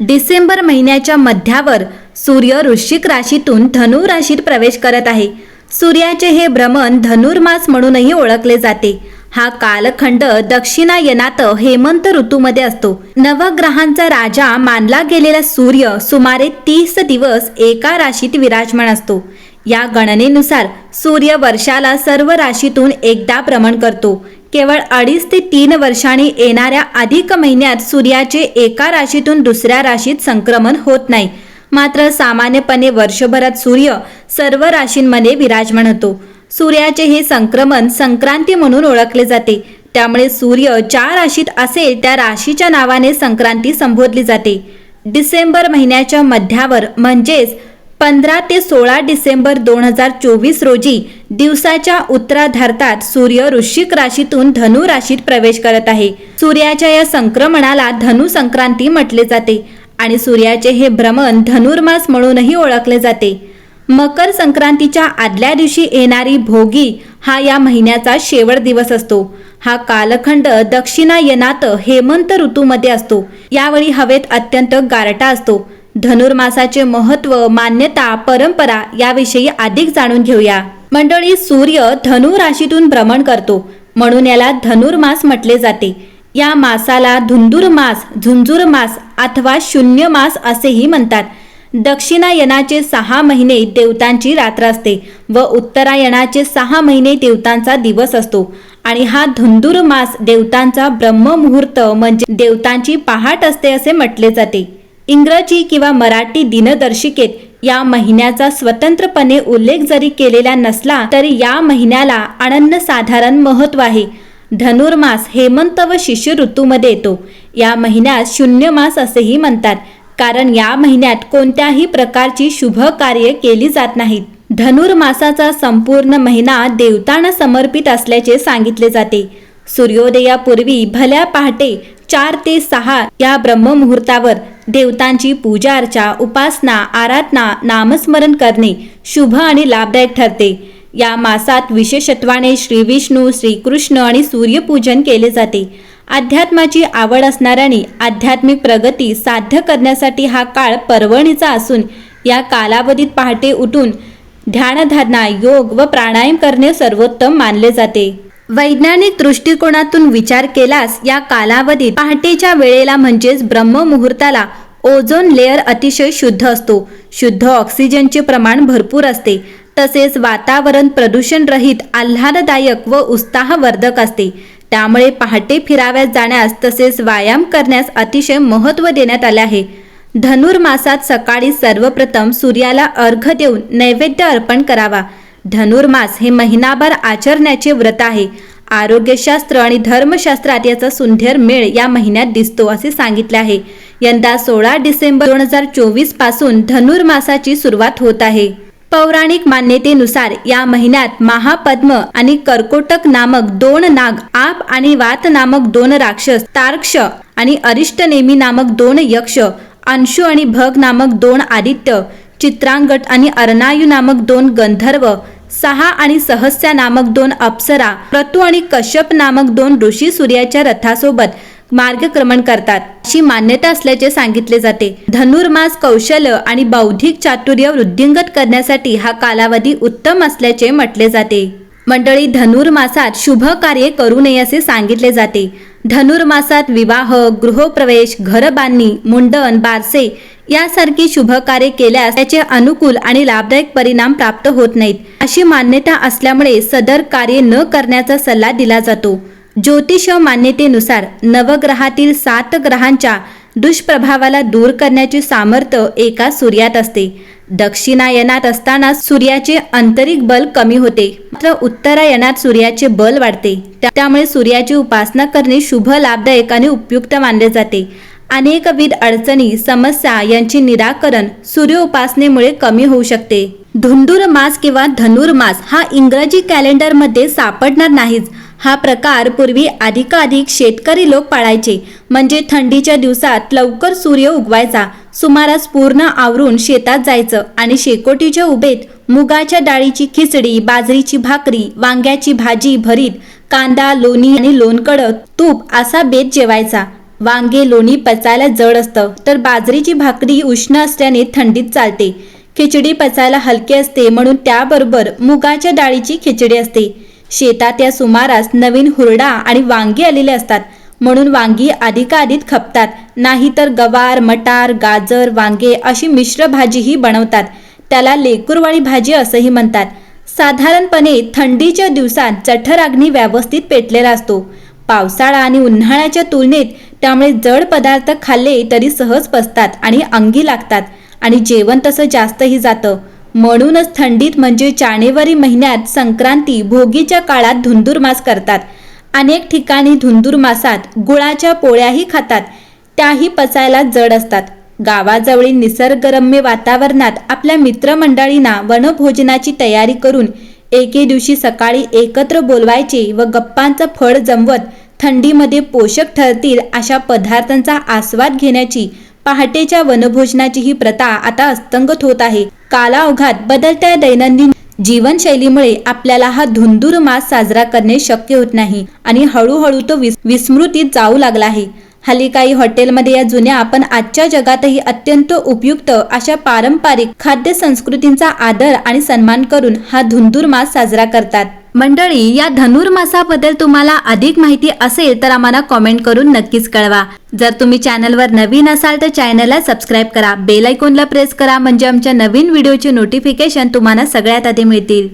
डिसेंबर महिन्याच्या मध्यावर सूर्य वृश्चिक राशीतून धनु राशीत प्रवेश करत आहे. सूर्याचे हे भ्रमण धनुर्मास म्हणूनही ओळखले जाते. हा कालखंड दक्षिणायनात हेमंत ऋतूमध्ये असतो. नवग्रहांचा राजा मानला गेलेला सूर्य सुमारे तीस दिवस एका राशीत विराजमान असतो. या गणनेनुसार सूर्य वर्षाला सर्व राशीतून एकदा भ्रमण करतो. केवळ अडीच ते तीन वर्षांनी येणाऱ्या अधिक महिन्यात सूर्याचे एका राशीतून दुसऱ्या राशीत संक्रमण होत नाही. मात्र सामान्यपणे वर्षभरात सूर्य सर्व राशींमध्ये विराजमान होतो. सूर्याचे हे संक्रमण संक्रांती म्हणून ओळखले जाते. त्यामुळे सूर्य ज्या राशीत असेल त्या राशीच्या नावाने संक्रांती संबोधली जाते. डिसेंबर महिन्याच्या मध्यावर म्हणजेच पंधरा ते सोळा डिसेंबर दोन हजार चोवीस रोजी दिवसाच्या उत्तराधार्तात सूर्य वृश्चिक राशीतून धनु राशीत प्रवेश करत आहे. सूर्याच्या या संक्रमणाला धनु संक्रांती म्हटले जाते आणि सूर्याचे हे भ्रमण धनुर्मास म्हणूनही ओळखले जाते. मकर संक्रांतीच्या आदल्या दिवशी येणारी भोगी हा या महिन्याचा शेवट दिवस असतो. हा कालखंड दक्षिणायनात हेमंत ऋतूमध्ये असतो. यावेळी हवेत अत्यंत गारटा असतो. धनुर्मासाचे महत्त्व मान्यता परंपरा याविषयी अधिक जाणून घेऊया. मंडळी सूर्य धनु राशीतून भ्रमण करतो. म्हणून याला धनुर्मास म्हटले जाते. या मासाला धुंदूर मास झुंजूर मास अथवा शून्य मास असेही म्हणतात. दक्षिणायनाचे सहा महिने देवतांची रात्र असते व उत्तरायणाचे सहा महिने देवतांचा दिवस असतो. आणि हा धुंदूर मास देवतांचा ब्रह्ममुहूर्त म्हणजे देवतांची पहाट असते असे म्हटले जाते. इंग्रजी किंवा मराठी दिनदर्शिकेत या महिन्याचा स्वतंत्रपणे उल्लेख जरी केलेला नसला तरी या महिन्याला अनन्यसाधारण महत्त्व आहे. धनुर्मास हेमंत व शिष्य ऋतूमध्ये येतो. या महिन्यात शून्य मास असेही म्हणतात कारण या महिन्यात कोणत्याही प्रकारची शुभ कार्य केली जात नाहीत. धनुर्मासाचा संपूर्ण महिना देवतांना समर्पित असल्याचे सांगितले जाते. सूर्योदयापूर्वी भल्या पहाटे चार ते सहा या ब्रह्ममुहूर्तावर देवतांची पूजा अर्चा उपासना आराधना नामस्मरण करणे शुभ आणि लाभदायक ठरते. या मासात विशेषत्वाने श्री विष्णू श्रीकृष्ण आणि सूर्यपूजन केले जाते. अध्यात्माची आवड असणाऱ्यांनी आध्यात्मिक प्रगती साध्य करण्यासाठी हा काळ पर्वणीचा असून या कालावधीत पहाटे उठून ध्यानधारणा योग व प्राणायाम करणे सर्वोत्तम मानले जाते. वैज्ञानिक दृष्टिकोनातून विचार केलास या कालावधीत पहाटेच्या वेळेला म्हणजेच ब्रह्ममुहूर्ताला ओझोन लेअर अतिशय शुद्ध असतो. शुद्ध ऑक्सिजनचे प्रमाण भरपूर असते. तसेच वातावरण प्रदूषण रहित आल्हाददायक व उत्साहवर्धक असते. त्यामुळे पहाटे फिराव्यास जाण्यास तसेच व्यायाम करण्यास अतिशय महत्त्व देण्यात आले आहे. धनुर्मासात सकाळी सर्वप्रथम सूर्याला अर्घ देऊन नैवेद्य अर्पण करावा. धनुर्मास हे महिनाभर आचरण्याचे व्रत आहे. आरोग्यशास्त्र आणि धर्मशास्त्रात याचा सुंदर मेळ या महिन्यात दिसतो असे सांगितले आहे. यंदा सोळा डिसेंबर दोन हजार चोवीसपासून धनुर्मासाची सुरुवात होत आहे. पौराणिक मान्यतेनुसार या महिन्यात महापद्म आणि कर्कोटक नामक दोन नाग आप आणि वात नामक दोन राक्षस तार्क्ष आणि अरिष्टनेमी नामक दोन यक्ष अंशु आणि भग नामक दोन आदित्य चित्रांगट आणि अर्नायू नामक दोन गंधर्व सहा आणि सहस्या नामक दोन अप्सरा प्रतू आणि कश्यप नामक दोन ऋषी सूर्याच्या रथासोबत मार्गक्रमण करतात. अशी मान्यता असल्याचे सांगितले जाते. धनुर्मास कौशल्य आणि बौद्धिक चातुर्य वृद्धिंगत करण्यासाठी हा कालावधी उत्तम असल्याचे म्हटले जाते. मंडळी धनुर्मासात शुभ कार्य करू नये असे सांगितले जाते. धनुर्मासात विवाह गृहप्रवेश घरबांधणी मुंडन बारसे यासारखी शुभ कार्य केल्यास त्याचे अनुकूल आणि लाभदायक परिणाम प्राप्त होत नाहीत. अशी मान्यता असल्यामुळे सदर कार्य न करण्याचा सल्ला दिला जातो. ज्योतिष मान्यतेनुसार नवग्रहातील सात ग्रहांच्या दुष्प्रभावाला दूर करण्याचे सामर्थ्य एका सूर्यात असते. दक्षिणायनात असताना सूर्याचे आंतरिक बल कमी होते. मात्र उत्तरायणात सूर्याचे बल वाढते. त्यामुळे सूर्याची उपासना करणे शुभ लाभदायक आणि उपयुक्त मानले जाते. अनेकविध अडचणी समस्या यांचे निराकरण सूर्य उपासनेमुळे कमी होऊ शकते. धुंदूर मास किंवा धनुर्मास हा इंग्रजी कॅलेंडरमध्ये सापडणार नाहीच. हा प्रकार पूर्वी अधिकाधिक शेतकरी लोक पाळायचे. म्हणजे थंडीच्या दिवसात लवकर सूर्य उगवायचा. सुमारास पूर्ण आवरून शेतात जायचं आणि शेकोटीच्या उभेत मुगाच्या डाळीची खिचडी बाजरीची भाकरी वांग्याची भाजी भरीत कांदा लोणी आणि लोणकडं तूप असा बेत जेवायचा. वांगे लोणी पचायला जड असतं तर बाजरीची भाकरी उष्ण असल्याने थंडीत चालते. खिचडी पचायला हलकी असते म्हणून त्याबरोबर मुगाच्या डाळीची खिचडी असते. शेतात या सुमारास नवीन हुरडा आणि वांगी आलेले असतात. म्हणून वांगी अधिकाधिक खपतात. नाहीतर गवार मटार गाजर वांगे अशी मिश्र भाजीही बनवतात. त्याला लेकुरवाळी भाजी असंही म्हणतात. साधारणपणे थंडीच्या दिवसात जठराग्नी व्यवस्थित पेटलेला असतो. पावसाळा आणि उन्हाळ्याच्या तुलनेत त्यामुळे जड पदार्थ खाल्ले तरी सहज पचतात आणि अंगी लागतात. आणि जेवण तसं जास्तही जातं. म्हणूनच थंडीत म्हणजे जानेवारी महिन्यात संक्रांती भोगीच्या काळात धुंदुरमास करतात. अनेक ठिकाणी धुंदुरमासात गुळाच्या पोळ्याही खातात. त्याही पचायला जड असतात. गावाजवळील निसर्गरम्य वातावरणात आपल्या मित्रमंडळींना वनभोजनाची तयारी करून एके दिवशी सकाळी एकत्र बोलवायचे व गप्पांचं फळ जमवत थंडीमध्ये पोषक ठरतील अशा पदार्थांचा आस्वाद घेण्याची पहाटेच्या वनभोजनाची ही प्रथा आता अस्तंगत होत आहे. कालावघात बदलत्या दैनंदिन जीवनशैलीमुळे आपल्याला हा धुंदूर मास साजरा करणे शक्य होत नाही आणि हळूहळू तो विस विस्मृतीत जाऊ लागला आहे. हल्ली काही हॉटेलमध्ये या जुन्या पण आजच्या जगातही अत्यंत उपयुक्त अशा पारंपरिक खाद्य संस्कृतींचा आदर आणि सन्मान करून हा धुंदूर मास साजरा करतात. मंडळी या धनुर्मासाबद्दल तुम्हाला अधिक माहिती असेल तर आम्हाला कॉमेंट करून नक्कीच कळवा. जर तुम्ही चॅनलवर नवीन असाल तर चॅनलला सबस्क्राईब करा बेल आयकॉनला प्रेस करा म्हणजे आमच्या नवीन व्हिडिओचे नोटिफिकेशन तुम्हाला सगळ्यात आधी मिळतील.